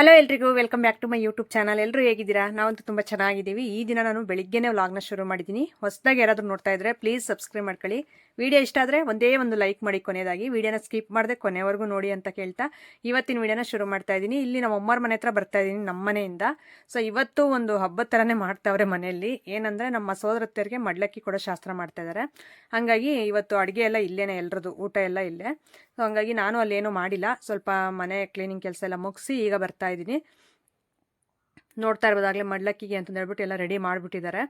Hello ಎಲ್ರಿಗೂ welcome back to my YouTube channel ಎಲ್ಲರೂ ಹೇಗಿದ್ದೀರಾ? ನಾವಂತೂ ತುಂಬ ಚೆನ್ನಾಗಿದ್ದೀವಿ. ಈ ದಿನ ನಾನು ಬೆಳಿಗ್ಗೆನೇ ವ್ಲಾಗ್ನ ಶುರು ಮಾಡಿದ್ದೀನಿ. ಹೊಸದಾಗಿ ಯಾರಾದರೂ ನೋಡ್ತಾ ಇದ್ದರೆ ಪ್ಲೀಸ್ ಸಬ್ಸ್ಕ್ರೈಬ್ ಮಾಡ್ಕೊಳ್ಳಿ. ವಿಡಿಯೋ ಇಷ್ಟ ಆದರೆ ಒಂದೇ ಒಂದು ಲೈಕ್ ಮಾಡಿ ಕೊನೆಯದಾಗಿ. ವಿಡಿಯೋನ ಸ್ಕಿಪ್ ಮಾಡದೆ ಕೊನೆವರೆಗೂ ನೋಡಿ ಅಂತ ಕೇಳ್ತಾ ಇವತ್ತಿನ ವಿಡಿಯೋನ ಶುರು ಮಾಡ್ತಾ ಇದ್ದೀನಿ. ಇಲ್ಲಿ ನಮ್ಮ ಅಮ್ಮರ ಮನೆ ಹತ್ರ ಬರ್ತಾ ಇದ್ದೀನಿ ನಮ್ಮ ಮನೆಯಿಂದ. ಸೊ ಇವತ್ತು ಒಂದು ಹಬ್ಬದ ಥರನೇ ಮಾಡ್ತಾವ್ರೆ ಮನೆಯಲ್ಲಿ. ಏನಂದರೆ ನಮ್ಮ ಸೋದರತ್ತರಿಗೆ ಮಡ್ಲಕ್ಕಿ ಕೊಡೋ ಶಾಸ್ತ್ರ ಮಾಡ್ತಾ ಇದ್ದಾರೆ ಹಾಗಾಗಿ ಇವತ್ತು ಅಡುಗೆ ಎಲ್ಲ ಇಲ್ಲೇನೆ ಎಲ್ಲರದು ಊಟ ಎಲ್ಲ ಇಲ್ಲೇ. ಸೊ ಹಂಗಾಗಿ ನಾನು ಅಲ್ಲೇನೂ ಮಾಡಿಲ್ಲ. ಸ್ವಲ್ಪ ಮನೆ ಕ್ಲೀನಿಂಗ್ ಕೆಲಸ ಎಲ್ಲ ಮುಗಿಸಿ ಈಗ ಬರ್ತಾ ಇದ್ದೀನಿ ನೋಡ್ತಾ ಇರ್ಬೋದಾಗಲೇ ಮಡ್ಲಕ್ಕಿಗೆ ಅಂತ ಹೇಳ್ಬಿಟ್ಟು ಎಲ್ಲ ರೆಡಿ ಮಾಡಿಬಿಟ್ಟಿದ್ದಾರೆ.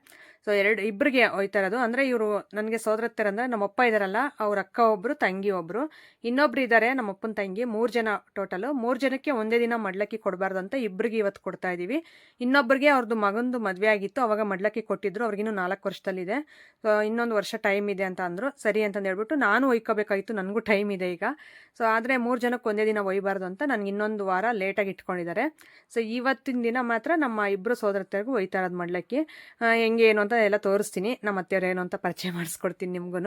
ಸೊ ಎರಡು ಇಬ್ಬರಿಗೆ ಹೋಯ್ತಾ ಇರೋದು. ಅಂದರೆ ಇವರು ನನಗೆ ಸೋದರತ್ತರ ಅಂದರೆ ನಮ್ಮ ಅಪ್ಪ ಇದ್ದಾರಲ್ಲ ಅವ್ರ ಅಕ್ಕ ಒಬ್ಬರು ತಂಗಿ ಒಬ್ಬರು ಇನ್ನೊಬ್ರು ಇದ್ದಾರೆ ನಮ್ಮ ಅಪ್ಪನ ತಂಗಿ, ಮೂರು ಜನ ಟೋಟಲು ಮೂರು ಜನಕ್ಕೆ ಒಂದೇ ದಿನ ಮಡ್ಲಕ್ಕಿ ಕೊಡಬಾರ್ದು ಅಂತ ಇಬ್ಬರಿಗೆ ಇವತ್ತು ಕೊಡ್ತಾ ಇದ್ದೀವಿ ಇನ್ನೊಬ್ಬರಿಗೆ ಅವ್ರದ್ದು ಮಗಂದು ಮದುವೆ ಆಗಿತ್ತು, ಅವಾಗ ಮಡ್ಲಕ್ಕಿ ಕೊಟ್ಟಿದ್ರು. ಅವ್ರಿಗಿನ್ನೂ ನಾಲ್ಕು ವರ್ಷದಲ್ಲಿದೆ. ಸೊ ಇನ್ನೊಂದು ವರ್ಷ ಟೈಮ್ ಇದೆ ಅಂತ ಅಂದರು. ಸರಿ ಅಂತಂದು ಹೇಳ್ಬಿಟ್ಟು ನಾನು ಒಯ್ಕೋಬೇಕಾಗಿತ್ತು, ನನಗೂ ಟೈಮ್ ಇದೆ ಈಗ. ಸೊ ಆದರೆ ಮೂರು ಜನಕ್ಕೆ ಒಂದೇ ದಿನ ಒಯ್ಬಾರ್ದು ಅಂತ ನನಗೆ ಇನ್ನೊಂದು ವಾರ ಲೇಟಾಗಿ ಇಟ್ಕೊಂಡಿದ್ದಾರೆ. ಸೊ ಇವತ್ತಿನ ದಿನ ಮಾತ್ರ ನಮ್ಮ ಇಬ್ಬರು ಸೋದರತೆಗೂ ಒಯ್ತಾ ಇರೋದು ಮಾಡ್ಲಿಕ್ಕೆ ಹೆಂಗೆ ಏನು ಅಂತ ಎಲ್ಲ ತೋರಿಸ್ತೀನಿ. ನಮ್ಮ ಅತ್ತೆಯವ್ರು ಏನು ಅಂತ ಪರಿಚಯ ಮಾಡಿಸ್ಕೊಡ್ತೀನಿ ನಿಮ್ಗೂ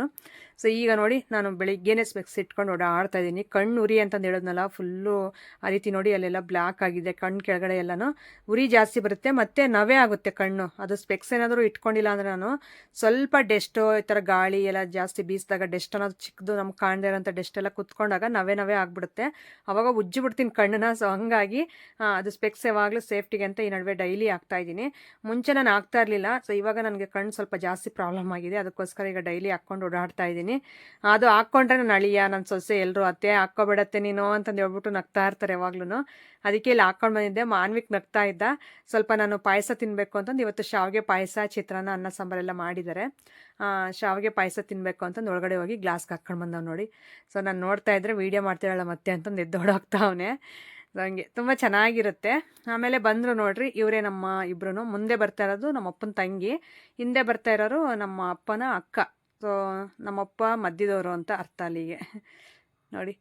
ಸೊ ಈಗ ನೋಡಿ, ನಾನು ಬೆಳಿಗ್ಗೆನೇ ಸ್ಪೆಕ್ಸ್ ಇಟ್ಕೊಂಡು ಓಡಾಡ್ತಾ ಇದ್ದೀನಿ. ಕಣ್ಣು ಉರಿ ಅಂತಂದು ಹೇಳೋದ್ನಲ್ಲ ಫುಲ್ಲು ಆ ರೀತಿ ನೋಡಿ ಅಲ್ಲೆಲ್ಲ ಬ್ಲ್ಯಾಕ್ ಆಗಿದೆ ಕಣ್ಣು ಕೆಳಗಡೆ ಎಲ್ಲನೂ. ಉರಿ ಜಾಸ್ತಿ ಬರುತ್ತೆ, ಮತ್ತು ನವೆ ಆಗುತ್ತೆ ಕಣ್ಣು. ಅದು ಸ್ಪೆಕ್ಸ್ ಏನಾದರೂ ಇಟ್ಕೊಂಡಿಲ್ಲ ಅಂದರೆ ನಾನು ಸ್ವಲ್ಪ ಡೆಸ್ಟು ಈ ಥರ ಗಾಳಿ ಎಲ್ಲ ಜಾಸ್ತಿ ಬೀಸಿದಾಗ ಡೆಸ್ಟ್ ಅನ್ನೋದು ಚಿಕ್ಕದು ನಮ್ಗೆ ಕಾಣದೇ ಇರೋಂಥ ಡೆಸ್ಟ್ ಎಲ್ಲ ಕುತ್ಕೊಂಡಾಗ ನವೆ ನವೆ ಆಗಿಬಿಡುತ್ತೆ. ಅವಾಗ ಉಜ್ಜಿ ಬಿಡ್ತೀನಿ ಕಣ್ಣನ್ನ. ಸೊ ಹಂಗಾಗಿ ಅದು ಸ್ಪೆಕ್ಸ್ ಯಾವಾಗಲೂ ಸೇಫ್ಟಿಗೆ ಅಂತ ನಡುವೆ ಡೈಲಿ ಆಗ್ತಾ ಇದ್ದೀನಿ. ಮುಂಚೆ ನಾನು ಆಗ್ತಾ ಇರಲಿಲ್ಲ. ಸೊ ಇವಾಗ ನನಗೆ ಕಣ್ಣು ಸ್ವಲ್ಪ ಜಾಸ್ತಿ ಪ್ರಾಬ್ಲಮ್ ಆಗಿದೆ. ಅದಕ್ಕೋಸ್ಕರ ಈಗ ಡೈಲಿ ಹಾಕ್ಕೊಂಡು ಓಡಾಡ್ತಾ ಇದ್ದೀನಿ. ಅದು ಹಾಕ್ಕೊಂಡ್ರೆ ನಾನು ಅಳಿಯ ನನ್ನ ಸೊಸೆ ಎಲ್ಲರೂ ಅತ್ತೆ, ಹಾಕ್ಕೊಬಿಡತ್ತೆ ನೀನು ಅಂತಂದು ಹೇಳ್ಬಿಟ್ಟು ನಗ್ತಾ ಇರ್ತಾರೆ ಯಾವಾಗ್ಲೂ ಅದಕ್ಕೆ ಇಲ್ಲಿ ಹಾಕ್ಕೊಂಡು ಬಂದಿದ್ದೆ. ಮಾನ್ವಿಕ್ ನಗ್ತಾ ಇದ್ದ. ಸ್ವಲ್ಪ ನಾನು ಪಾಯಸ ತಿನ್ನಬೇಕು ಅಂತಂದು ಇವತ್ತು ಶಾವಿಗೆ ಪಾಯಸ, ಚಿತ್ರಾನ್ನ, ಅನ್ನ ಸಾಂಬಾರೆಲ್ಲ ಮಾಡಿದ್ದಾರೆ. ಶಾವಿಗೆ ಪಾಯಸ ತಿನ್ನಬೇಕು ಅಂತಂದು ಒಳಗಡೆ ಹೋಗಿ ಗ್ಲಾಸ್ಗೆ ಹಾಕ್ಕೊಂಡು ಬಂದವ್ ನೋಡಿ. ಸೊ ನಾನು ನೋಡ್ತಾ ಇದ್ರೆ ವೀಡಿಯೋ ಮಾಡ್ತಿರಲ್ಲ ಮತ್ತೆ ಅಂತಂದು ಎದ್ದೋಡೋಗ್ತಾ ಅವನೇ. ಹಂಗೆ ತುಂಬ ಚೆನ್ನಾಗಿರುತ್ತೆ. ಆಮೇಲೆ ಬಂದರು ನೋಡ್ರಿ, ಇವರೇ ನಮ್ಮ ಇಬ್ಬರು ಮುಂದೆ ಬರ್ತಾ ಇರೋದು ನಮ್ಮ ಅಪ್ಪನ ತಂಗಿ. ಹಿಂದೆ ಬರ್ತಾ ಇರೋರು ನಮ್ಮ ಅಪ್ಪನ ಅಕ್ಕ. ಸೊ ನಮ್ಮಪ್ಪ ಮಧ್ಯದವರು ಅಂತ ಅರ್ಥ ಅಲ್ಲಿಗೆ ನೋಡಿ.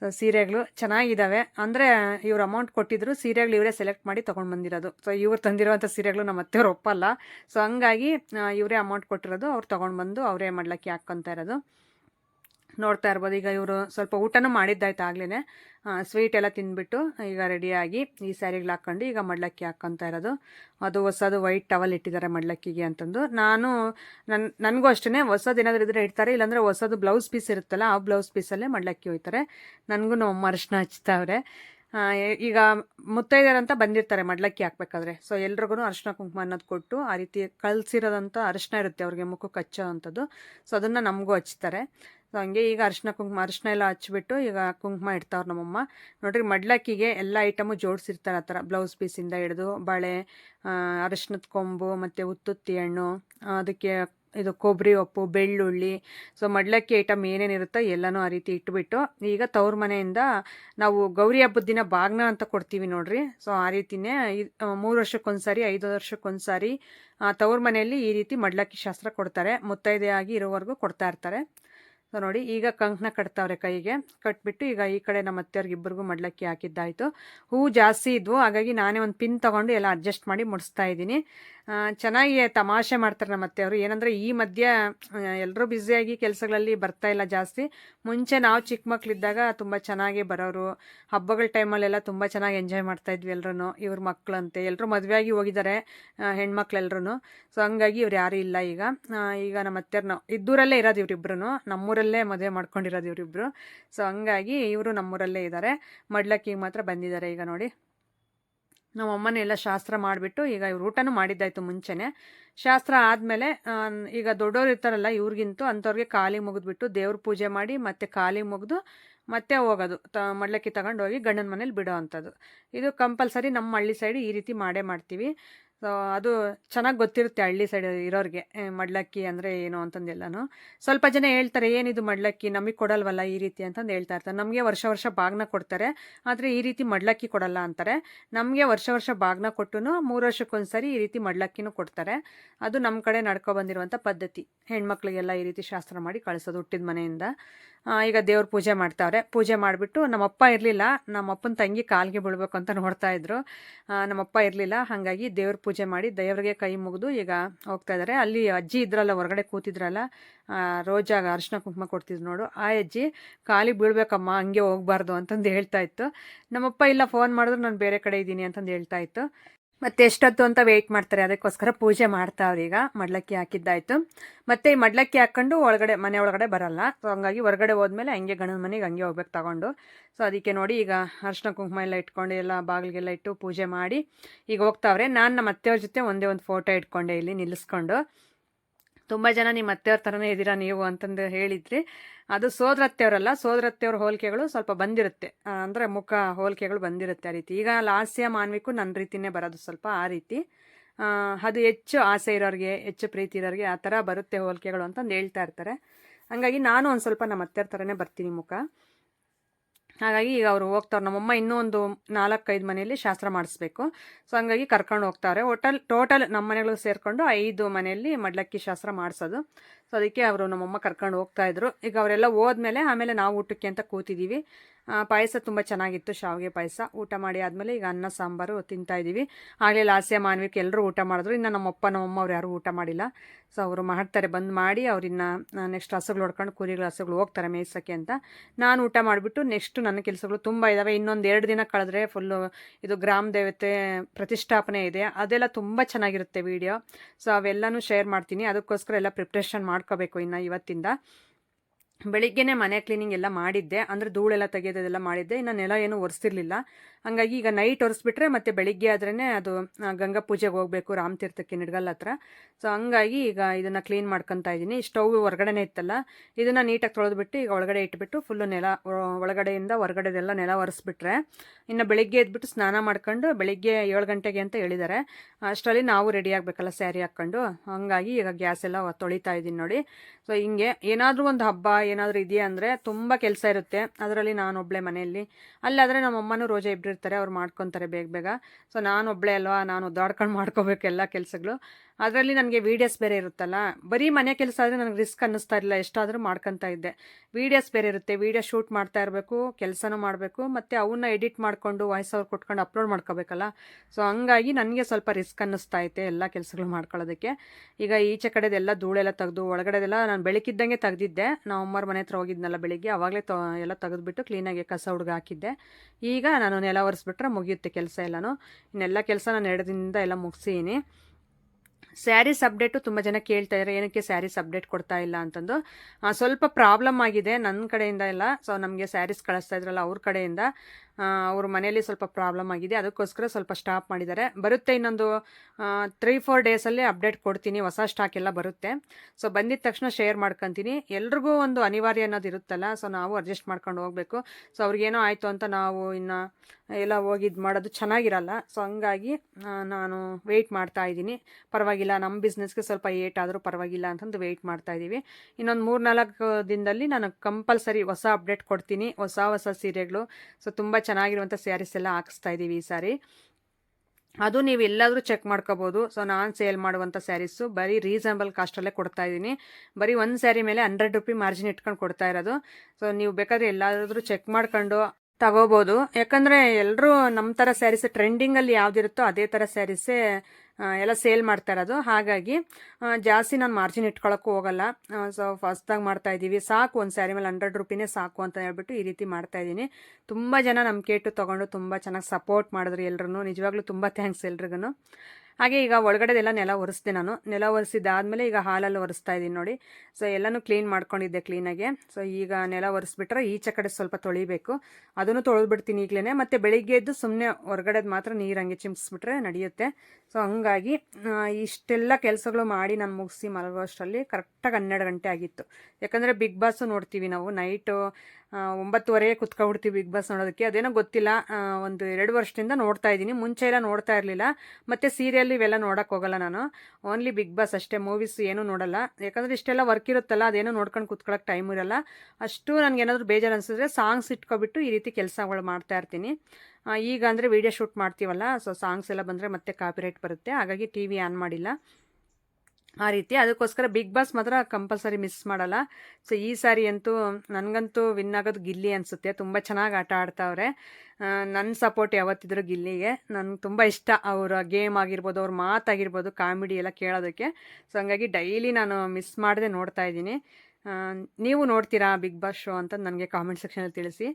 ಸೊ ಸೀರೆಗಳು ಚೆನ್ನಾಗಿದ್ದಾವೆ ಅಂದರೆ ಇವ್ರು ಅಮೌಂಟ್ ಕೊಟ್ಟಿದ್ರು, ಸೀರೆಗಳು ಇವರೇ ಸೆಲೆಕ್ಟ್ ಮಾಡಿ ತೊಗೊಂಡು ಬಂದಿರೋದು. ಸೊ ಇವ್ರು ತಂದಿರುವಂಥ ಸೀರೆಗಳು ನಮ್ಮ ಅತ್ತೆಯವ್ರು ಒಪ್ಪಲ್ಲ. ಸೊ ಹಂಗಾಗಿ ಇವರೇ ಅಮೌಂಟ್ ಕೊಟ್ಟಿರೋದು, ಅವ್ರು ತೊಗೊಂಡು ಬಂದು ಅವರೇ ಮಾಡ್ಲಕ್ಕೆ ಹಾಕ್ಕೊತಾ ಇರೋದು. ನೋಡ್ತಾ ಇರ್ಬೋದು. ಈಗ ಇವರು ಸ್ವಲ್ಪ ಊಟನೂ ಮಾಡಿದ್ದಾಯ್ತು ಆಗ್ಲೇ ಸ್ವೀಟ್ ಎಲ್ಲ ತಿಂದ್ಬಿಟ್ಟು ಈಗ ರೆಡಿಯಾಗಿ ಈ ಸ್ಯಾರಿಗಳು ಹಾಕ್ಕೊಂಡು ಈಗ ಮಡ್ಲಕ್ಕಿ ಹಾಕ್ಕೊತಾ ಇರೋದು. ಅದು ಹೊಸದು ವೈಟ್ ಟವಲ್ ಇಟ್ಟಿದ್ದಾರೆ ಮಡ್ಲಕ್ಕಿಗೆ ಅಂತಂದು. ನಾನು ನನ್ನ ನನಗೂ ಅಷ್ಟೇ ಹೊಸದು ಏನಾದರೂ ಇದ್ರೆ ಇಡ್ತಾರೆ, ಇಲ್ಲಾಂದರೆ ಹೊಸದು ಬ್ಲೌಸ್ ಪೀಸ್ ಇರುತ್ತಲ್ಲ, ಆ ಬ್ಲೌಸ್ ಪೀಸಲ್ಲೇ ಮಡ್ಲಕ್ಕಿ ಹೋಯ್ತಾರೆ ನನಗೂ ನಮ್ಮ ಅರಿಶಿನ ಹಚ್ತಾವ್ರೆ ಈಗ ಮುತ್ತೈದರಂತ ಬಂದಿರ್ತಾರೆ ಮಡ್ಲಕ್ಕಿ ಹಾಕ್ಬೇಕಾದ್ರೆ. ಸೊ ಎಲ್ರಿಗೂ ಅರಿಶಿನ ಕುಂಕುಮ ಅನ್ನೋದು ಕೊಟ್ಟು ಆ ರೀತಿ ಕಳ್ಸಿರೋದಂಥ ಅರಿಶಿನ ಇರುತ್ತೆ ಅವ್ರಿಗೆ ಮುಖಕ್ಕೆ ಹಚ್ಚೋ ಅಂಥದ್ದು. ಸೊ ಅದನ್ನು ನಮಗೂ ಹಚ್ತಾರೆ. ಸೊ ಹಂಗೆ ಈಗ ಅರಿಶಿನ ಕುಂಕುಮ, ಅರಿಶಿನ ಎಲ್ಲ ಹಚ್ಚಿಬಿಟ್ಟು ಈಗ ಕುಂಕುಮ ಇಡ್ತಾವ್ರು ನಮ್ಮಮ್ಮ. ನೋಡ್ರಿ ಮಡ್ಲಕ್ಕಿಗೆ ಎಲ್ಲ ಐಟಮು ಜೋಡಿಸಿರ್ತಾರೆ ಆ ಥರ. ಬ್ಲೌಸ್ ಪೀಸಿಂದ ಹಿಡಿದು ಬಳೆ ಅರಿಶಿನದ ಕೊಂಬು ಮತ್ತು ಉತ್ತುತ್ತಿ ಹಣ್ಣು ಅದಕ್ಕೆ ಇದು ಕೊಬ್ಬರಿ ಉಪ್ಪು, ಬೆಳ್ಳುಳ್ಳಿ. ಸೊ ಮಡ್ಲಕ್ಕಿ ಐಟಮ್ ಏನೇನಿರುತ್ತೋ ಎಲ್ಲನೂ ಆ ರೀತಿ ಇಟ್ಬಿಟ್ಟು ಈಗ ತವ್ರ ಮನೆಯಿಂದ ನಾವು ಗೌರಿ ಹಬ್ಬದ ದಿನ ಬಾಗ್ನ ಅಂತ ಕೊಡ್ತೀವಿ ನೋಡ್ರಿ. ಸೊ ಆ ರೀತಿನೇ ಮೂರು ವರ್ಷಕ್ಕೊಂದ್ಸಾರಿ, ಐದು ವರ್ಷಕ್ಕೊಂದ್ಸಾರಿ ತವ್ರ ಮನೆಯಲ್ಲಿ ಈ ರೀತಿ ಮಡ್ಲಕ್ಕಿ ಶಾಸ್ತ್ರ ಕೊಡ್ತಾರೆ. ಮುತ್ತೈದೆಯಾಗಿ ಇರೋವರೆಗೂ ಕೊಡ್ತಾ ಇರ್ತಾರೆ. ಸೊ ನೋಡಿ, ಈಗ ಕಂಕಣ ಕಟ್ತಾವ್ರೆ ಕೈಗೆ. ಕಟ್ಬಿಟ್ಟು ಈಗ ಈ ಕಡೆ ನಮ್ಮ ಅತ್ತೆಯವ್ರಿಗೆ ಇಬ್ಬರಿಗೂ ಮಡ್ಲಕ್ಕಿ ಹಾಕಿದ್ದಾಯಿತು. ಹೂ ಜಾಸ್ತಿ ಇದ್ವು. ಹಾಗಾಗಿ ನಾನೇ ಒಂದು ಪಿನ್ ತೊಗೊಂಡು ಎಲ್ಲ ಅಡ್ಜಸ್ಟ್ ಮಾಡಿ ಮುಡಿಸ್ತಾ ಇದ್ದೀನಿ. ಚೆನ್ನಾಗಿ ತಮಾಷೆ ಮಾಡ್ತಾರೆ ನಮ್ಮ ಅತ್ತೆಯವರು. ಏನಂದರೆ ಈ ಮಧ್ಯೆ ಎಲ್ಲರೂ ಬ್ಯುಸಿಯಾಗಿ ಕೆಲಸಗಳಲ್ಲಿ ಬರ್ತಾ ಇಲ್ಲ ಜಾಸ್ತಿ. ಮುಂಚೆ ನಾವು ಚಿಕ್ಕ ಮಕ್ಕಳಿದ್ದಾಗ ತುಂಬ ಚೆನ್ನಾಗಿ ಬರೋರು. ಹಬ್ಬಗಳ ಟೈಮಲ್ಲೆಲ್ಲ ತುಂಬ ಚೆನ್ನಾಗಿ ಎಂಜಾಯ್ ಮಾಡ್ತಾ ಇದ್ವಿ ಎಲ್ಲರೂ ಇವ್ರ ಮಕ್ಕಳಂತೆ ಎಲ್ಲರೂ ಮದುವೆಯಾಗಿ ಹೋಗಿದ್ದಾರೆ ಹೆಣ್ಮಕ್ಳೆಲ್ಲರೂ ಸೊ ಹಂಗಾಗಿ ಇವ್ರು ಯಾರೂ ಇಲ್ಲ ಈಗ. ಈಗ ನಮ್ಮ ಅತ್ತೆಯವ್ರನ್ನ ಇದ್ದೂರಲ್ಲೇ ಇರೋದು ಇವರಿಬ್ರು ನಮ್ಮೂರಲ್ಲೇ ಮದುವೆ ಮಾಡ್ಕೊಂಡಿರೋದು ಇವರಿಬ್ರು. ಸೊ ಹಂಗಾಗಿ ಇವರು ನಮ್ಮೂರಲ್ಲೇ ಇದ್ದಾರೆ ಮಡ್ಲಕ್ಕಿಗೆ ಮಾತ್ರ ಬಂದಿದ್ದಾರೆ ಈಗ ನೋಡಿ. ನಮ್ಮ ಅಮ್ಮನೇ ಎಲ್ಲ ಶಾಸ್ತ್ರ ಮಾಡಿಬಿಟ್ಟು ಈಗ ಇವ್ರು ಊಟನೂ ಮಾಡಿದ್ದಾಯ್ತು ಮುಂಚೆನೆ. ಶಾಸ್ತ್ರ ಆದಮೇಲೆ ಈಗ ದೊಡ್ಡವ್ರು ಇರ್ತಾರಲ್ಲ ಇವ್ರಿಗಿಂತೂ ಅಂಥವ್ರಿಗೆ ಖಾಲಿ ಮುಗಿದ್ಬಿಟ್ಟು ದೇವ್ರ ಪೂಜೆ ಮಾಡಿ ಮತ್ತೆ ಖಾಲಿ ಮುಗಿದು ಮತ್ತೆ ಹೋಗೋದು. ತ, ಮಡ್ಲಕ್ಕಿ ತಗೊಂಡು ಹೋಗಿ ಗಂಡನ ಮನೇಲಿ ಬಿಡೋ ಅಂಥದ್ದು. ಇದು ಕಂಪಲ್ಸರಿ ನಮ್ಮ ಹಳ್ಳಿ ಸೈಡ್ ಈ ರೀತಿ ಮಾಡೇ ಮಾಡ್ತೀವಿ. ಸೊ ಅದು ಚೆನ್ನಾಗಿ ಗೊತ್ತಿರುತ್ತೆ ಹಳ್ಳಿ ಸೈಡ್ ಇರೋರಿಗೆ. ಮಡ್ಲಕ್ಕಿ ಅಂದರೆ ಏನು ಅಂತಂದೆಲ್ಲನೂ. ಸ್ವಲ್ಪ ಜನ ಹೇಳ್ತಾರೆ ಏನಿದು ಮಡ್ಲಕ್ಕಿ? ನಮಗೆ ಕೊಡಲ್ವಲ್ಲ ಈ ರೀತಿ? ಅಂತಂದು ಹೇಳ್ತಾ ಇರ್ತಾರೆ. ನಮಗೆ ವರ್ಷ ವರ್ಷ ಬಾಗ್ನ ಕೊಡ್ತಾರೆ. ಆದರೆ ಈ ರೀತಿ ಮಡ್ಲಕ್ಕಿ ಕೊಡಲ್ಲ ಅಂತಾರೆ. ನಮಗೆ ವರ್ಷ ವರ್ಷ ಬಾಗ್ನ ಕೊಟ್ಟು ಮೂರು ವರ್ಷಕ್ಕೊಂದ್ಸರಿ ಈ ರೀತಿ ಮಡ್ಲಕ್ಕಿನೂ ಕೊಡ್ತಾರೆ. ಅದು ನಮ್ಮ ಕಡೆ ನಡ್ಕೊ ಬಂದಿರುವಂಥ ಪದ್ಧತಿ. ಹೆಣ್ಮಕ್ಳಿಗೆಲ್ಲ ಈ ರೀತಿ ಶಾಸ್ತ್ರ ಮಾಡಿ ಕಳಿಸೋದು ಹುಟ್ಟಿದ ಮನೆಯಿಂದ. ಈಗ ದೇವ್ರ ಪೂಜೆ ಮಾಡ್ತಾವ್ರೆ ಪೂಜೆ ಮಾಡಿಬಿಟ್ಟು ನಮ್ಮಪ್ಪ ಇರಲಿಲ್ಲ. ನಮ್ಮಪ್ಪನ ತಂಗಿ ಕಾಲಿಗೆ ಬೀಳ್ಬೇಕು ಅಂತ ನೋಡ್ತಾ ಇದ್ರು. ನಮ್ಮಪ್ಪ ಇರಲಿಲ್ಲ. ಹಾಗಾಗಿ ದೇವ್ರ ಪೂಜೆ ಮಾಡಿ ದೇವ್ರಿಗೆ ಕೈ ಮುಗಿದು ಈಗ ಹೋಗ್ತಾ ಇದ್ದಾರೆ ಅಲ್ಲಿ ಅಜ್ಜಿ ಇದ್ರಲ್ಲ, ಹೊರಗಡೆ ಕೂತಿದ್ರಲ್ಲ ರೋಜಾಗ ಅರಿಶಿನ ಕುಂಕುಮ ಕೊಡ್ತಿದ್ರು ನೋಡು. ಆ ಅಜ್ಜಿ ಕಾಲಿಗೆ ಬೀಳ್ಬೇಕಮ್ಮ, ಹಂಗೆ ಹೋಗ್ಬಾರ್ದು ಅಂತಂದು ಹೇಳ್ತಾ ಇತ್ತು. ನಮ್ಮಪ್ಪ, ಇಲ್ಲ ಫೋನ್ ಮಾಡಿದ್ರು, ನಾನು ಬೇರೆ ಕಡೆ ಇದ್ದೀನಿ ಅಂತಂದು ಹೇಳ್ತಾ ಇತ್ತು. ಮತ್ತೆ ಎಷ್ಟೊತ್ತು ಅಂತ ವೆಯ್ಟ್ ಮಾಡ್ತಾರೆ. ಅದಕ್ಕೋಸ್ಕರ ಪೂಜೆ ಮಾಡ್ತಾ ಈಗ. ಮಡ್ಲಕ್ಕಿ ಹಾಕಿದ್ದಾಯ್ತು. ಮತ್ತೆ ಈ ಮಡ್ಲಕ್ಕಿ ಹಾಕೊಂಡು ಒಳಗಡೆ, ಮನೆ ಒಳಗಡೆ ಬರಲ್ಲ. ಸೊ ಹಂಗಾಗಿ ಹೊರಗಡೆ ಹೋದ್ಮೇಲೆ ಹಂಗೆ ಗಣನ ಮನೆಗೆ ಹಂಗೆ ಹೋಗ್ಬೇಕು ತಗೊಂಡು. ಸೊ ಅದಕ್ಕೆ ನೋಡಿ ಈಗ ಅರ್ಶಿನ ಕುಂಕುಮ ಎಲ್ಲ ಇಟ್ಕೊಂಡು ಎಲ್ಲ ಬಾಗಿಲಿಗೆಲ್ಲ ಇಟ್ಟು ಪೂಜೆ ಮಾಡಿ ಈಗ ಹೋಗ್ತಾವ್ರೆ. ನಾನು ನಮ್ಮ ಅತ್ತೆಯವ್ರ ಜೊತೆ ಒಂದೇ ಒಂದು ಫೋಟೋ ಇಟ್ಕೊಂಡೆ ಇಲ್ಲಿ ನಿಲ್ಲಿಸ್ಕೊಂಡು. ತುಂಬ ಜನ ನಿಮ್ಮ ಅತ್ತೆಯವ್ರ ಥರನೇ ಇದ್ದೀರಾ ನೀವು ಅಂತಂದು ಹೇಳಿದ್ರಿ. ಅದು ಸೋದರತ್ತೆಯವರಲ್ಲ ಸೋದರತ್ತೆಯವ್ರ ಹೋಲಿಕೆಗಳು ಸ್ವಲ್ಪ ಬಂದಿರುತ್ತೆ. ಅಂದರೆ ಮುಖ ಹೋಲಿಕೆಗಳು ಬಂದಿರುತ್ತೆ ಆ ರೀತಿ. ಈಗ ಲಾಸ್ಯ ಮಾನ್ವಿಕು ನನ್ನ ರೀತಿನೇ ಬರೋದು ಸ್ವಲ್ಪ ಆ ರೀತಿ. ಅದು ಹೆಚ್ಚು ಆಸೆ ಇರೋರಿಗೆ, ಹೆಚ್ಚು ಪ್ರೀತಿ ಇರೋರಿಗೆ ಆ ಥರ ಬರುತ್ತೆ ಹೋಲಿಕೆಗಳು ಅಂತಂದು ಹೇಳ್ತಾ ಇರ್ತಾರೆ. ಹಂಗಾಗಿ ನಾನು ಒಂದು ಸ್ವಲ್ಪ ನಮ್ಮ ಅತ್ತೆಯವ್ರ ಥರನೇ ಬರ್ತೀನಿ ಮುಖ. ಹಾಗಾಗಿ ಈಗ ಅವರು ಹೋಗ್ತಾರೆ ನಮ್ಮಮ್ಮ ಇನ್ನೂ ಒಂದು ನಾಲ್ಕೈದು ಮನೆಯಲ್ಲಿ ಶಾಸ್ತ್ರ ಮಾಡಿಸ್ಬೇಕು. ಸೊ ಹಂಗಾಗಿ ಕರ್ಕೊಂಡು ಹೋಗ್ತಾರೆ. ಹೋಟಲ್ ಟೋಟಲ್ ನಮ್ಮ ಮನೆಗಳು ಸೇರಿಕೊಂಡು ಐದು ಮನೆಯಲ್ಲಿ ಮಡ್ಲಕ್ಕಿ ಶಾಸ್ತ್ರ ಮಾಡಿಸೋದು. ಸೊ ಅದಕ್ಕೆ ಅವರು ನಮ್ಮಮ್ಮ ಕರ್ಕೊಂಡು ಹೋಗ್ತಾ ಇದ್ರು. ಈಗ ಅವರೆಲ್ಲ ಹೋದ್ಮೇಲೆ ಆಮೇಲೆ ನಾವು ಊಟಕ್ಕೆ ಅಂತ ಕೂತಿದ್ದೀವಿ ಪಾಯಸ ತುಂಬ ಚೆನ್ನಾಗಿತ್ತು ಶಾವಿಗೆ ಪಾಯಸ. ಊಟ ಮಾಡಿ ಆದಮೇಲೆ ಈಗ ಅನ್ನ, ಸಾಂಬಾರು ತಿಂತಾ ಇದ್ದೀವಿ ಆಗಲೇ ಲಾಸ್ಯ ಮಾನ್ವಿಕ್ ಎಲ್ಲರೂ ಊಟ ಮಾಡಿದ್ರು. ಇನ್ನು ನಮ್ಮಪ್ಪ, ನಮ್ಮಮ್ಮ ಅವ್ರು ಯಾರೂ ಊಟ ಮಾಡಿಲ್ಲ. ಸೊ ಅವರು ಮಾಡ್ತಾರೆ, ಬಂದು ಮಾಡಿ ಅವ್ರಿನ್ನ ನೆಕ್ಸ್ಟ್ ಹಸುಗಳು ಹೊಡ್ಕೊಂಡು ಕುರಿಗಳ ಹಸುಗಳು ಹೋಗ್ತಾರೆ ಮೇಯ್ಸೋಕ್ಕೆ ಅಂತ. ನಾನು ಊಟ ಮಾಡಿಬಿಟ್ಟು ನೆಕ್ಸ್ಟ್ ನನ್ನ ಕೆಲಸಗಳು ತುಂಬ ಇದ್ದಾವೆ ಇನ್ನೊಂದು ಎರಡು ದಿನ ಕಳೆದ್ರೆ ಫುಲ್ಲು ಇದು ಗ್ರಾಮ ದೇವತೆ ಪ್ರತಿಷ್ಠಾಪನೆ ಇದೆ. ಅದೆಲ್ಲ ತುಂಬ ಚೆನ್ನಾಗಿರುತ್ತೆ ವಿಡಿಯೋ ಸೊ ಅವೆಲ್ಲನೂ ಶೇರ್ ಮಾಡ್ತೀನಿ. ಅದಕ್ಕೋಸ್ಕರ ಎಲ್ಲ ಪ್ರಿಪ್ರೇಷನ್ ಮಾಡ್ಕೋಬೇಕು ಇನ್ನು ಇವತ್ತಿಂದ. ಬೆಳಿಗ್ಗೆನೆ ಮನೆ ಕ್ಲೀನಿಂಗ್ ಎಲ್ಲ ಮಾಡಿದ್ದೆ. ಅಂದರೆ ಧೂಳೆಲ್ಲ ತೆಗೆಯೋದೆಲ್ಲ ಮಾಡಿದ್ದೆ. ಇನ್ನು ನೆಲ ಏನು ಒರೆಸ್ತಿರ್ಲಿಲ್ಲ ಹಂಗಾಗಿ ಈಗ ನೈಟ್ ಒರೆಸ್ಬಿಟ್ರೆ ಮತ್ತೆ ಬೆಳಿಗ್ಗೆ ಆದ್ರೇ ಅದು ಗಂಗಾ ಪೂಜೆಗೆ ಹೋಗಬೇಕು ರಾಮತೀರ್ಥಕ್ಕೆ ನಿಡ್ಗಲ್ ಹತ್ರ. ಸೊ ಹಂಗಾಗಿ ಈಗ ಇದನ್ನು ಕ್ಲೀನ್ ಮಾಡ್ಕೊತಾ ಇದ್ದೀನಿ ಸ್ಟವ್ ಹೊರಗಡೆನೇ ಇತ್ತಲ್ಲ, ಇದನ್ನು ನೀಟಾಗಿ ತೊಳೆದ್ಬಿಟ್ಟು ಈಗ ಒಳಗಡೆ ಇಟ್ಬಿಟ್ಟು ಫುಲ್ಲು ನೆಲ ಒಳಗಡೆಯಿಂದ ಹೊರಗಡೆದೆಲ್ಲ ನೆಲ ಒರೆಸ್ಬಿಟ್ರೆ, ಇನ್ನು ಬೆಳಿಗ್ಗೆ ಎದ್ಬಿಟ್ಟು ಸ್ನಾನ ಮಾಡ್ಕೊಂಡು ಬೆಳಿಗ್ಗೆ ಏಳು ಗಂಟೆಗೆ ಅಂತ ಹೇಳಿದ್ದಾರೆ ಅಷ್ಟರಲ್ಲಿ ನಾವು ರೆಡಿ ಆಗಬೇಕಲ್ಲ ಸ್ಯಾರಿ ಹಾಕ್ಕೊಂಡು. ಹಂಗಾಗಿ ಈಗ ಗ್ಯಾಸ್ ಎಲ್ಲ ತೊಳಿತಾ ಇದ್ದೀನಿ ನೋಡಿ. ಸೊ ಹಿಂಗೆ ಏನಾದರೂ ಒಂದು ಹಬ್ಬ ಏನಾದರೂ ಇದೆಯಾ ಅಂದರೆ ತುಂಬ ಕೆಲಸ ಇರುತ್ತೆ. ಅದರಲ್ಲಿ ನಾನು ಒಬ್ಬಳೇ ಮನೆಯಲ್ಲಿ. ಅಲ್ಲಾದರೆ ನಮ್ಮ ಅಮ್ಮನೂ ರೋಜಾ ಇಬ್ಬರು ಇರ್ತಾರೆ ಅವ್ರು ಮಾಡ್ಕೊತಾರೆ ಬೇಗ ಬೇಗ. ಸೊ ನಾನೊಬ್ಬಳೆ ಅಲ್ವಾ? ನಾನು ಒದ್ದಾಡ್ಕೊಂಡು ಮಾಡ್ಕೋಬೇಕು ಎಲ್ಲ ಕೆಲಸಗಳು. ಅದರಲ್ಲಿ ನನಗೆ ವೀಡಿಯೋಸ್ ಬೇರೆ ಇರುತ್ತಲ್ಲ, ಬರೀ ಮನೆ ಕೆಲಸ ಆದರೆ ನನಗೆ ರಿಸ್ಕ್ ಅನ್ನಿಸ್ತಾ ಇರಲಿಲ್ಲ, ಎಷ್ಟಾದರೂ ಮಾಡ್ಕೊತಾ ಇದ್ದೆ. ವೀಡಿಯೋಸ್ ಬೇರೆ ಇರುತ್ತೆ ವೀಡಿಯೋ ಶೂಟ್ ಮಾಡ್ತಾ ಇರಬೇಕು, ಕೆಲಸನೂ ಮಾಡಬೇಕು, ಮತ್ತು ಅವನ್ನ ಎಡಿಟ್ ಮಾಡಿಕೊಂಡು ವಾಯ್ಸ್ ಅವ್ರು ಕೊಟ್ಕೊಂಡು ಅಪ್ಲೋಡ್ ಮಾಡ್ಕೋಬೇಕಲ್ಲ. ಸೊ ಹಂಗಾಗಿ ನನಗೆ ಸ್ವಲ್ಪ ರಿಸ್ಕ್ ಅನ್ನಿಸ್ತಾ ಐತೆ ಎಲ್ಲ ಕೆಲಸಗಳು ಮಾಡ್ಕೊಳ್ಳೋದಕ್ಕೆ. ಈಗ ಈಚೆ ಕಡೆದೆಲ್ಲ ಧೂಳೆಲ್ಲ ತೆಗೆದು, ಒಳಗಡೆದೆಲ್ಲ ನಾನು ಬೆಳಕಿದ್ದಂಗೆ ತೆಗೆದಿದ್ದೆ. ನಾವು ಅಮ್ಮರ ಮನೆ ಹತ್ರ ಹೋಗಿದ್ನಲ್ಲ ಬೆಳಿಗ್ಗೆ, ಅವಾಗಲೇ ತೊ, ಎಲ್ಲ ತೆಗೆದುಬಿಟ್ಟು ಕ್ಲೀನಾಗಿ ಕಸ ಹುಡುಗ ಹಾಕಿದ್ದೆ. ಈಗ ನಾನು ನೆಲ ಒರೆಸ್ಬಿಟ್ರೆ ಮುಗಿಯುತ್ತೆ ಕೆಲಸ ಎಲ್ಲನೂ. ಇನ್ನೆಲ್ಲ ಕೆಲಸ ನಾನು ಎರಡು ದಿನದಿಂದ ಎಲ್ಲ ಮುಗಿಸೀನಿ. ಸ್ಯಾರೀಸ್ ಅಪ್ಡೇಟು ತುಂಬ ಜನ ಕೇಳ್ತಾ ಇದ್ದಾರೆ ಏನಕ್ಕೆ ಸ್ಯಾರೀಸ್ ಅಪ್ಡೇಟ್ ಕೊಡ್ತಾ ಇಲ್ಲ ಅಂತಂದು. ಸ್ವಲ್ಪ ಪ್ರಾಬ್ಲಮ್ ಆಗಿದೆ ನನ್ನ ಕಡೆಯಿಂದ ಎಲ್ಲ. ಸೊ, ನಮಗೆ ಸ್ಯಾರೀಸ್ ಕಳಿಸ್ತಾ ಇದ್ರಲ್ಲ ಅವ್ರ ಕಡೆಯಿಂದ. ಅವ್ರ ಮನೇಲಿ ಸ್ವಲ್ಪ ಪ್ರಾಬ್ಲಮ್ ಆಗಿದೆ. ಅದಕ್ಕೋಸ್ಕರ ಸ್ವಲ್ಪ ಸ್ಟಾಪ್ ಮಾಡಿದ್ದಾರೆ. ಬರುತ್ತೆ ಇನ್ನೊಂದು ತ್ರೀ ಫೋರ್ ಡೇಸಲ್ಲಿ ಅಪ್ಡೇಟ್ ಕೊಡ್ತೀನಿ. ಹೊಸ ಸ್ಟಾಕ್ ಎಲ್ಲ ಬರುತ್ತೆ. ಸೊ ಬಂದಿದ ತಕ್ಷಣ ಶೇರ್ ಮಾಡ್ಕೊತೀನಿ. ಎಲ್ರಿಗೂ ಒಂದು ಅನಿವಾರ್ಯ ಅನ್ನೋದು ಇರುತ್ತಲ್ಲ ಸೊ ನಾವು ಅಡ್ಜಸ್ಟ್ ಮಾಡ್ಕೊಂಡು ಹೋಗಬೇಕು. ಸೊ ಅವ್ರಿಗೇನೋ ಆಯಿತು ಅಂತ ನಾವು ಇನ್ನು ಎಲ್ಲ ಹೋಗಿ ಮಾಡೋದು ಚೆನ್ನಾಗಿರಲ್ಲ. ಸೊ ಹಂಗಾಗಿ ನಾನು ವೆಯ್ಟ್ ಮಾಡ್ತಾ ಇದ್ದೀನಿ. ಪರವಾಗಿಲ್ಲ ನಮ್ಮ ಬಿಸ್ನೆಸ್ಗೆ ಸ್ವಲ್ಪ ಏಟ್ ಆದರೂ ಪರವಾಗಿಲ್ಲ ಅಂತಂದು ವೆಯ್ಟ್ ಮಾಡ್ತಾ ಇದ್ದೀವಿ. ಇನ್ನೊಂದು ಮೂರು ನಾಲ್ಕು ದಿನದಲ್ಲಿ ನಾನು ಕಂಪಲ್ಸರಿ ಹೊಸ ಅಪ್ಡೇಟ್ ಕೊಡ್ತೀನಿ. ಹೊಸ ಹೊಸ ಸೀರೆಗಳು. ಸೊ ತುಂಬ ಚೆನ್ನಾಗಿರುವಂಥ ಸ್ಯಾರೀಸ್ ಎಲ್ಲ ಹಾಕಿಸ್ತಾ ಇದ್ದೀವಿ ಈ ಸಾರಿ. ಅದು ನೀವು ಎಲ್ಲಾದರೂ ಚೆಕ್ ಮಾಡ್ಕೋಬೋದು. ಸೊ ನಾನು ಸೇಲ್ ಮಾಡುವಂಥ ಸ್ಯಾರೀಸು ಬರೀ ರೀಸನಬಲ್ ಕಾಸ್ಟಲ್ಲೇ ಕೊಡ್ತಾ ಇದ್ದೀನಿ. ಬರೀ ಒಂದು ಸ್ಯಾರಿ ಮೇಲೆ ಹಂಡ್ರೆಡ್ ರುಪಿ ಮಾರ್ಜಿನ್ ಇಟ್ಕೊಂಡು ಕೊಡ್ತಾ ಇರೋದು. ಸೊ ನೀವು ಬೇಕಾದ್ರೆ ಎಲ್ಲಾದರೂ ಚೆಕ್ ಮಾಡ್ಕೊಂಡು ತಗೋಬೋದು. ಯಾಕಂದರೆ ಎಲ್ಲರೂ ನಮ್ಮ ಥರ ಸ್ಯಾರೀಸ್ ಟ್ರೆಂಡಿಂಗಲ್ಲಿ ಯಾವುದಿರುತ್ತೋ ಅದೇ ಥರ ಸ್ಯಾರೀಸೇ ಎಲ್ಲ ಸೇಲ್ ಮಾಡ್ತಾ ಇರೋದು. ಹಾಗಾಗಿ ಜಾಸ್ತಿ ನಾನು ಮಾರ್ಜಿನ್ ಇಟ್ಕೊಳ್ಳೋಕ್ಕೂ ಹೋಗಲ್ಲ. ಸೊ ಫಸ್ಟಾಗಿ ಮಾಡ್ತಾ ಇದ್ದೀವಿ ಸಾಕು ಒಂದು ಸ್ಯಾರಿ ಮೇಲೆ ಹಂಡ್ರೆಡ್ ರುಪಿನೇ ಸಾಕು ಅಂತ ಹೇಳ್ಬಿಟ್ಟು ಈ ರೀತಿ ಮಾಡ್ತಾ ಇದ್ದೀನಿ ತುಂಬ ಜನ ನಮ್ಮ ಕೇಟು ತೊಗೊಂಡು ತುಂಬ ಚೆನ್ನಾಗಿ ಸಪೋರ್ಟ್ ಮಾಡಿದ್ರು ಎಲ್ಲರೂ ನಿಜವಾಗ್ಲೂ ತುಂಬ ಥ್ಯಾಂಕ್ಸ್ ಎಲ್ರಿಗೂ ಹಾಗೆ ಈಗ ಒಳಗಡೆದೆಲ್ಲ ನೆಲ ಒರೆಸ್ದೆ ನಾನು. ನೆಲ ಒರೆಸಿದ್ದಾದ್ಮೇಲೆ ಈಗ ಹಾಲಲ್ಲಿ ಒರೆಸ್ತಾ ಇದ್ದೀನಿ ನೋಡಿ. ಸೊ ಎಲ್ಲನೂ ಕ್ಲೀನ್ ಮಾಡ್ಕೊಂಡಿದ್ದೆ ಕ್ಲೀನಾಗೆ ಸೊ ಈಗ ನೆಲ ಒರೆಸ್ಬಿಟ್ರೆ ಈಚೆ ಕಡೆ ಸ್ವಲ್ಪ ತೊಳಿಬೇಕು. ಅದನ್ನು ತೊಳೆದ್ಬಿಡ್ತೀನಿ ಈಗಲೇ ಮತ್ತು ಬೆಳಿಗ್ಗೆ ಎದ್ದು ಸುಮ್ಮನೆ ಹೊರಗಡೆದು ಮಾತ್ರ ನೀರು ಹಂಗೆ ಚಿಮ್ಸ್ಬಿಟ್ರೆ ನಡೆಯುತ್ತೆ. ಸೊ ಹಂಗಾಗಿ ಇಷ್ಟೆಲ್ಲ ಕೆಲಸಗಳು ಮಾಡಿ ನಾನು ಮುಗಿಸಿ ಮಲಗೋ ಅಷ್ಟರಲ್ಲಿ ಕರೆಕ್ಟಾಗಿ ಹನ್ನೆರಡು ಗಂಟೆ ಆಗಿತ್ತು. ಯಾಕಂದರೆ ಬಿಗ್ ಬಾಸು ನೋಡ್ತೀವಿ ನಾವು. ನೈಟು ಒಂಬತ್ತುವರೆಗೆ ಕುತ್ಕೊಬಿಡ್ತೀವಿ ಬಿಗ್ ಬಾಸ್ ನೋಡೋದಕ್ಕೆ. ಅದೇನೋ ಗೊತ್ತಿಲ್ಲ. ಒಂದು ಎರಡು ವರ್ಷದಿಂದ ನೋಡ್ತಾ ಇದ್ದೀನಿ. ಮುಂಚೆ ಎಲ್ಲ ನೋಡ್ತಾ ಇರಲಿಲ್ಲ. ಮತ್ತು ಸೀರಿಯಲ್ ಇವೆಲ್ಲ ನೋಡೋಕೆ ಹೋಗಲ್ಲ ನಾನು. ಓನ್ಲಿ ಬಿಗ್ ಬಾಸ್ ಅಷ್ಟೇ. ಮೂವೀಸ್ ಏನೂ ನೋಡಲ್ಲ. ಯಾಕಂದರೆ ಇಷ್ಟೆಲ್ಲ ವರ್ಕ್ ಇರುತ್ತಲ್ಲ, ಅದೇನೋ ನೋಡ್ಕೊಂಡು ಕುತ್ಕೊಳ್ಳೋಕೆ ಟೈಮ್ ಇರಲ್ಲ. ಅಷ್ಟು ನನಗೇನಾದರೂ ಬೇಜಾರು ಅನಿಸಿದ್ರೆ ಸಾಂಗ್ಸ್ ಇಟ್ಕೊಬಿಟ್ಟು ಈ ರೀತಿ ಕೆಲಸಗಳು ಮಾಡ್ತಾ ಇರ್ತೀನಿ. ಈಗ ಅಂದರೆ ವೀಡಿಯೋ ಶೂಟ್ ಮಾಡ್ತೀವಲ್ಲ ಸೊ ಸಾಂಗ್ಸ್ ಎಲ್ಲ ಬಂದರೆ ಮತ್ತೆ ಕಾಪಿರೈಟ್ ಬರುತ್ತೆ. ಹಾಗಾಗಿ ಟಿ ವಿ ಆನ್ ಮಾಡಿಲ್ಲ. ಆ ರೀತಿ. ಅದಕ್ಕೋಸ್ಕರ ಬಿಗ್ ಬಾಸ್ ಮಾತ್ರ ಕಂಪಲ್ಸರಿ ಮಿಸ್ ಮಾಡಲ್ಲ. ಸೊ ಈ ಸಾರಿ ಅಂತೂ ನನಗಂತೂ ವಿನ್ ಆಗೋದು ಗಿಲ್ಲಿ ಅನಿಸುತ್ತೆ. ತುಂಬ ಚೆನ್ನಾಗಿ ಆಟ ಆಡ್ತಾವ್ರೆ. ನನ್ನ ಸಪೋರ್ಟ್ ಯಾವತ್ತಿದ್ರು ಗಿಲ್ಲಿಗೆ. ನನಗೆ ತುಂಬ ಇಷ್ಟ ಅವರ ಗೇಮ್ ಆಗಿರ್ಬೋದು, ಅವ್ರ ಮಾತಾಗಿರ್ಬೋದು ಕಾಮಿಡಿ ಎಲ್ಲ ಕೇಳೋದಕ್ಕೆ. ಸೊ ಹಂಗಾಗಿ ಡೈಲಿ ನಾನು ಮಿಸ್ ಮಾಡದೆ ನೋಡ್ತಾ ಇದ್ದೀನಿ. ನೀವು ನೋಡ್ತೀರಾ ಬಿಗ್ ಬಾಸ್ ಶೋ ಅಂತ ನನಗೆ ಕಾಮೆಂಟ್ ಸೆಕ್ಷನಲ್ಲಿ ತಿಳಿಸಿ.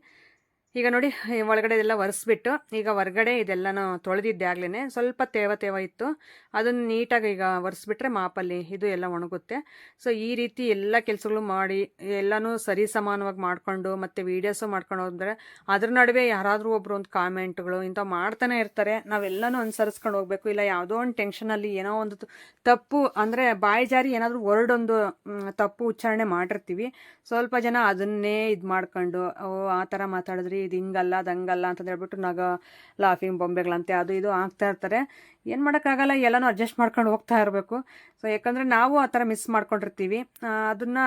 ಈಗ ನೋಡಿ ಒಳಗಡೆ ಇದೆಲ್ಲ ಒರೆಸ್ಬಿಟ್ಟು, ಈಗ ಹೊರಗಡೆ ಇದೆಲ್ಲನೂ ತೊಳೆದಿದ್ದೆ ಆಗ್ಲೇ ಸ್ವಲ್ಪ ತೇವ ತೇವ ಇತ್ತು. ಅದನ್ನು ನೀಟಾಗಿ ಈಗ ಒರೆಸ್ಬಿಟ್ರೆ ಮಾಪಲ್ಲಿ ಇದು ಎಲ್ಲ ಒಣಗುತ್ತೆ. ಸೊ ಈ ರೀತಿ ಎಲ್ಲ ಕೆಲಸಗಳು ಮಾಡಿ, ಎಲ್ಲನೂ ಸರಿ ಸಮಾನವಾಗಿ ಮಾಡಿಕೊಂಡು, ಮತ್ತು ವೀಡಿಯೋಸು ಮಾಡ್ಕೊಂಡು ಹೋದ್ರೆ, ಅದ್ರ ನಡುವೆ ಯಾರಾದರೂ ಒಬ್ಬರು ಒಂದು ಕಾಮೆಂಟ್ಗಳು ಇಂಥ ಮಾಡ್ತಾನೆ ಇರ್ತಾರೆ. ನಾವೆಲ್ಲನೂ ಅನುಸರಿಸ್ಕೊಂಡು ಹೋಗಬೇಕು. ಇಲ್ಲ ಯಾವುದೋ ಒಂದು ಟೆನ್ಷನಲ್ಲಿ ಏನೋ ಒಂದು ತಪ್ಪು, ಅಂದರೆ ಬಾಯಿ ಜಾರಿ ಏನಾದರೂ ವರ್ಡೊಂದು ತಪ್ಪು ಉಚ್ಚಾರಣೆ ಮಾಡಿರ್ತೀವಿ. ಸ್ವಲ್ಪ ಜನ ಅದನ್ನೇ ಇದು ಮಾಡ್ಕೊಂಡು, ಓ, ಆ ಥರ ಮಾತಾಡಿದ್ರಿ ಇದು ಹಿಂಗಲ್ಲ ಅದು ಹಂಗಲ್ಲ ಅಂತ ಹೇಳ್ಬಿಟ್ಟು ನಗ ಲಾಫಿಂಗ್ ಬೊಂಬೆಗಳಂತೆ ಅದು ಇದು ಆಗ್ತಾ ಇರ್ತಾರೆ. ಏನು ಮಾಡೋಕ್ಕಾಗಲ್ಲ, ಎಲ್ಲನೂ ಅಡ್ಜಸ್ಟ್ ಮಾಡ್ಕೊಂಡು ಹೋಗ್ತಾ ಇರಬೇಕು. ಸೊ ಯಾಕಂದರೆ ನಾವು ಆ ಥರ ಮಿಸ್ ಮಾಡ್ಕೊಂಡಿರ್ತೀವಿ. ಅದನ್ನು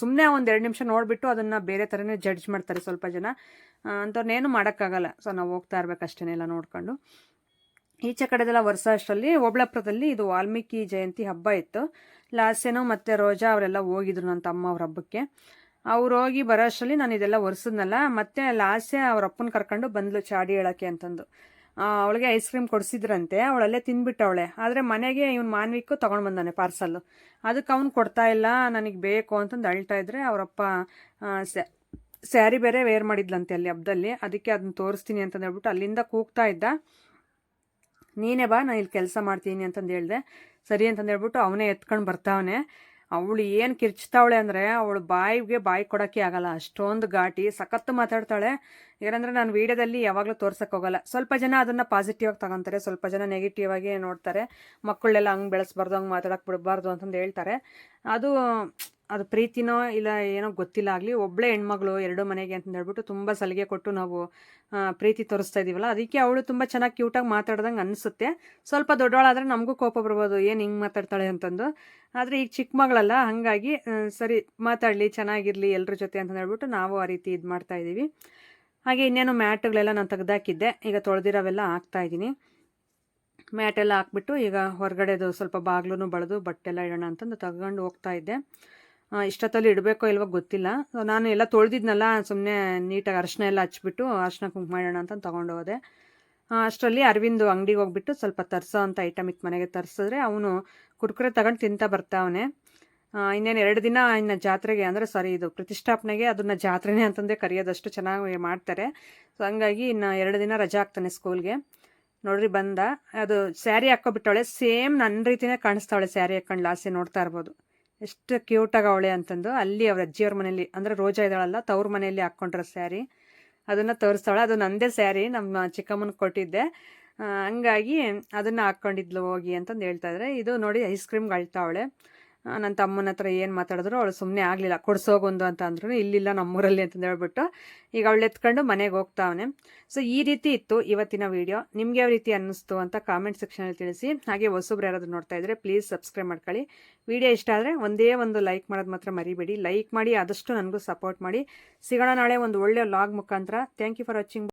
ಸುಮ್ಮನೆ ಒಂದು ಎರಡು ನಿಮಿಷ ನೋಡಿಬಿಟ್ಟು ಅದನ್ನು ಬೇರೆ ಥರನೇ ಜಡ್ಜ್ ಮಾಡ್ತಾರೆ ಸ್ವಲ್ಪ ಜನ. ಅಂಥವ್ರನ್ನೇನು ಮಾಡೋಕ್ಕಾಗಲ್ಲ. ಸೊ ನಾವು ಹೋಗ್ತಾ ಇರ್ಬೇಕು ಎಲ್ಲ ನೋಡಿಕೊಂಡು. ಈಚೆ ಕಡೆದೆಲ್ಲ ವರ್ಷ ಅಷ್ಟರಲ್ಲಿ ಒಬ್ಳಪ್ಪರದಲ್ಲಿ ಇದು ವಾಲ್ಮೀಕಿ ಜಯಂತಿ ಹಬ್ಬ ಇತ್ತು. ಲಾಸ್ಯನೋ ಮತ್ತು ರೋಜಾ ಅವರೆಲ್ಲ ಹೋಗಿದ್ರು ನನ್ನ ತಮ್ಮ ಅವ್ರ ಹಬ್ಬಕ್ಕೆ. ಅವ್ರು ಹೋಗಿ ಬರೋ ಅಷ್ಟರಲ್ಲಿ ನಾನು ಇದೆಲ್ಲ ಒರೆಸಿದ್ನಲ್ಲ, ಮತ್ತೆ ಲಾಸ್ಯ ಅವ್ರ ಅಪ್ಪನ ಕರ್ಕೊಂಡು ಬಂದ್ಲು ಚಾಡಿ ಹೇಳೋಕ್ಕೆ ಅಂತಂದು. ಅವಳಿಗೆ ಐಸ್ ಕ್ರೀಮ್ ಕೊಡಿಸಿದ್ರಂತೆ, ಅವಳಲ್ಲೇ ತಿಂದ್ಬಿಟ್ಟವಳೆ ಆದರೆ ಮನೆಗೆ ಇವ್ನು ಮಾನ್ವಿಕ್ಕು ತೊಗೊಂಡು ಬಂದಾನೆ ಪಾರ್ಸಲ್ಲು ಅದಕ್ಕೆ ಅವ್ನು ಕೊಡ್ತಾ ಇಲ್ಲ, ನನಗೆ ಬೇಕು ಅಂತಂದು ಅಳ್ತಾ ಇದ್ರೆ ಅವರಪ್ಪ ಸ್ಯಾರಿ ಬೇರೆ ವೇರ್ ಮಾಡಿದ್ಲಂತೆ ಅಲ್ಲಿ ಹಬ್ಬದಲ್ಲಿ ಅದಕ್ಕೆ ಅದನ್ನ ತೋರಿಸ್ತೀನಿ ಅಂತಂದು ಹೇಳ್ಬಿಟ್ಟು ಅಲ್ಲಿಂದ ಕೂಗ್ತಾ ಇದ್ದ. ನೀನೇ ಬಾ ನಾನು ಇಲ್ಲಿ ಕೆಲಸ ಮಾಡ್ತೀನಿ ಅಂತಂದು ಹೇಳಿದೆ. ಸರಿ ಅಂತಂದು ಹೇಳ್ಬಿಟ್ಟು ಅವನೇ ಎತ್ಕೊಂಡು ಬರ್ತಾವನೆ. ಅವಳು ಏನು ಕಿರ್ಚ್ತಾವಳೆ ಅಂದರೆ ಅವಳು ಬಾಯಿಗೆ ಬಾಯಿ ಕೊಡೋಕ್ಕೆ ಆಗಲ್ಲ. ಅಷ್ಟೊಂದು ಘಾಟಿ ಸಖತ್ತು ಮಾತಾಡ್ತಾಳೆ. ಏನಂದರೆ ನಾನು ವೀಡಿಯೋದಲ್ಲಿ ಯಾವಾಗಲೂ ತೋರ್ಸೋಕ್ಕೋಗಲ್ಲ ಸ್ವಲ್ಪ ಜನ ಅದನ್ನು ಪಾಸಿಟಿವ್ ಆಗಿ ತಗೊತಾರೆ, ಸ್ವಲ್ಪ ಜನ ನೆಗೆಟಿವ್ ಆಗಿ ನೋಡ್ತಾರೆ. ಮಕ್ಕಳೆಲ್ಲ ಹಂಗೆ ಬೆಳೆಸ್ಬಾರ್ದು, ಹಂಗೆ ಮಾತಾಡೋಕೆ ಬಿಡಬಾರ್ದು ಅಂತಂದು ಹೇಳ್ತಾರೆ. ಅದು ಅದು ಪ್ರೀತಿನೋ ಇಲ್ಲ ಏನೋ ಗೊತ್ತಿಲ್ಲ, ಆಗಲಿ ಒಬ್ಬಳೇ ಹೆಣ್ಮಗಳು ಎರಡು ಮನೆಗೆ ಅಂತ ಹೇಳ್ಬಿಟ್ಟು ತುಂಬ ಸಲಿಗೆ ಕೊಟ್ಟು ನಾವು ಪ್ರೀತಿ ತೋರಿಸ್ತಾ ಇದ್ದೀವಲ್ಲ ಅದಕ್ಕೆ ಅವಳು ತುಂಬ ಚೆನ್ನಾಗಿ ಕ್ಯೂಟಾಗಿ ಮಾತಾಡ್ದಂಗೆ ಅನಿಸುತ್ತೆ. ಸ್ವಲ್ಪ ದೊಡ್ಡವಳಾದರೆ ನಮಗೂ ಕೋಪ ಬರ್ಬೋದು, ಏನು ಹಿಂಗೆ ಮಾತಾಡ್ತಾಳೆ ಅಂತಂದು. ಆದರೆ ಈಗ ಚಿಕ್ಕ ಮಗಳಲ್ಲ, ಹಾಗಾಗಿ ಸರಿ ಮಾತಾಡಲಿ, ಚೆನ್ನಾಗಿರಲಿ ಎಲ್ಲರ ಜೊತೆ ಅಂತ ಹೇಳ್ಬಿಟ್ಟು ನಾವು ಆ ರೀತಿ ಇದು ಮಾಡ್ತಾ ಇದ್ದೀವಿ ಹಾಗೆ ಇನ್ನೇನು ಮ್ಯಾಟ್ಗಳೆಲ್ಲ ನಾನು ತೆಗೆದಾಕಿದ್ದೆ, ಈಗ ತೊಳೆದಿರೋವೆಲ್ಲ ಹಾಕ್ತಾಯಿದ್ದೀನಿ ಮ್ಯಾಟೆಲ್ಲ ಹಾಕ್ಬಿಟ್ಟು ಈಗ ಹೊರಗಡೆದು ಸ್ವಲ್ಪ ಬಾಗ್ಲೂ ಬಳೆದು ಬಟ್ಟೆಲ್ಲ ಇಡೋಣ ಅಂತಂದು ತಗೊಂಡು ಹೋಗ್ತಾ ಇದ್ದೆ. ಇಷ್ಟೊತ್ತಲ್ಲಿ ಇಡಬೇಕೋ ಇಲ್ವೋ ಗೊತ್ತಿಲ್ಲ. ನಾನು ಎಲ್ಲ ತೊಳೆದಿದ್ನಲ್ಲ ಸುಮ್ಮನೆ ನೀಟಾಗಿ ಅರಶಿನ ಎಲ್ಲ ಹಚ್ಬಿಟ್ಟು ಅರ್ಶಿನ ಕುಂಕುಮ ಮಾಡೋಣ ಅಂತ ತೊಗೊಂಡು ಹೋದೆ. ಅಷ್ಟರಲ್ಲಿ ಅರವಿಂದ್ ಅಂಗಡಿಗೆ ಹೋಗ್ಬಿಟ್ಟು ಸ್ವಲ್ಪ ತರಿಸೋ ಅಂತ ಐಟಮ್ ಇತ್ತು ಮನೆಗೆ ತರಿಸಿದ್ರೆ ಅವನು ಕುರ್ಕುರೆ ತಗೊಂಡು ತಿಂತ ಬರ್ತಾವನೆ ಇನ್ನೇನು ಎರಡು ದಿನ ಇನ್ನು ಜಾತ್ರೆಗೆ ಅಂದರೆ ಸಾರಿ ಇದು ಪ್ರತಿಷ್ಠಾಪನೆಗೆ ಅದನ್ನು ಜಾತ್ರೆನೇ ಅಂತಂದೇ ಕರೆಯೋದಷ್ಟು ಚೆನ್ನಾಗಿ ಮಾಡ್ತಾರೆ. ಸೊ ಹಂಗಾಗಿ ಇನ್ನು ಎರಡು ದಿನ ರಜೆ ಆಗ್ತಾನೆ ಸ್ಕೂಲ್ಗೆ ನೋಡ್ರಿ ಬಂದ, ಅದು ಸ್ಯಾರಿ ಹಾಕ್ಕೊಬಿಟ್ಟವಳೆ ಸೇಮ್ ನನ್ನ ರೀತಿನೇ ಕಾಣಿಸ್ತಾವಳೆ ಸ್ಯಾರಿ ಹಾಕೊಂಡು ಲಾಸ್ತಿ ನೋಡ್ತಾ ಇರ್ಬೋದು. ಎಷ್ಟು ಕ್ಯೂಟಾಗಿ ಅವಳೆ ಅಂತಂದು ಅಲ್ಲಿ ಅವ್ರ ಅಜ್ಜಿಯವ್ರ ಮನೇಲಿ, ಅಂದರೆ ರೋಜಾ ಇದ್ದಾಳಲ್ಲ, ತವ್ರ ಮನೆಯಲ್ಲಿ ಹಾಕ್ಕೊಂಡ್ರ ಸ್ಯಾರಿ. ಅದನ್ನು ತೋರಿಸ್ತಾಳೆ. ಅದು ನಂದೇ ಸ್ಯಾರಿ, ನಮ್ಮ ಚಿಕ್ಕಮ್ಮನ ಕೊಟ್ಟಿದ್ದೆ. ಹಂಗಾಗಿ ಅದನ್ನು ಹಾಕ್ಕೊಂಡಿದ್ಲು ಹೋಗಿ ಅಂತಂದು ಹೇಳ್ತಾ ಇದ್ರೆ. ಇದು ನೋಡಿ ಐಸ್ ಕ್ರೀಮ್ಗೆ ಅಳ್ತಾವಳೆ. ನನ್ನ ತಮ್ಮನ ಹತ್ರ ಏನು ಮಾತಾಡಿದ್ರು ಅವಳು ಸುಮ್ಮನೆ ಆಗಲಿಲ್ಲ. ಕೊಡ್ಸೋಗೊಂದು ಅಂತ ಅಂದ್ರು ಇಲ್ಲಿಲ್ಲ ನಮ್ಮೂರಲ್ಲಿ ಅಂತಂದು ಹೇಳ್ಬಿಟ್ಟು ಈಗ ಅವಳು ಎತ್ಕೊಂಡು ಮನೆಗೆ ಹೋಗ್ತಾವನೆ. ಸೊ ಈ ರೀತಿ ಇತ್ತು ಇವತ್ತಿನ ವೀಡಿಯೋ. ನಿಮ್ಗೆ ಯಾವ ರೀತಿ ಅನ್ನಿಸ್ತು ಅಂತ ಕಾಮೆಂಟ್ ಸೆಕ್ಷನಲ್ಲಿ ತಿಳಿಸಿ. ಹಾಗೆ ಹೊಸಬ್ರು ಯಾರಾದರೂ ನೋಡ್ತಾ ಇದ್ರೆ ಪ್ಲೀಸ್ ಸಬ್ಸ್ಕ್ರೈಬ್ ಮಾಡ್ಕೊಳ್ಳಿ. ವಿಡಿಯೋ ಇಷ್ಟ ಆದರೆ ಒಂದೇ ಒಂದು ಲೈಕ್ ಮಾಡೋದು ಮಾತ್ರ ಮರಿಬೇಡಿ. ಲೈಕ್ ಮಾಡಿ ಆದಷ್ಟು ನನಗೂ ಸಪೋರ್ಟ್ ಮಾಡಿ. ಸಿಗೋಣ ನಾಳೆ ಒಂದು ಒಳ್ಳೆಯ ಲಾಗ್ ಮುಖಾಂತರ. Thank you for watching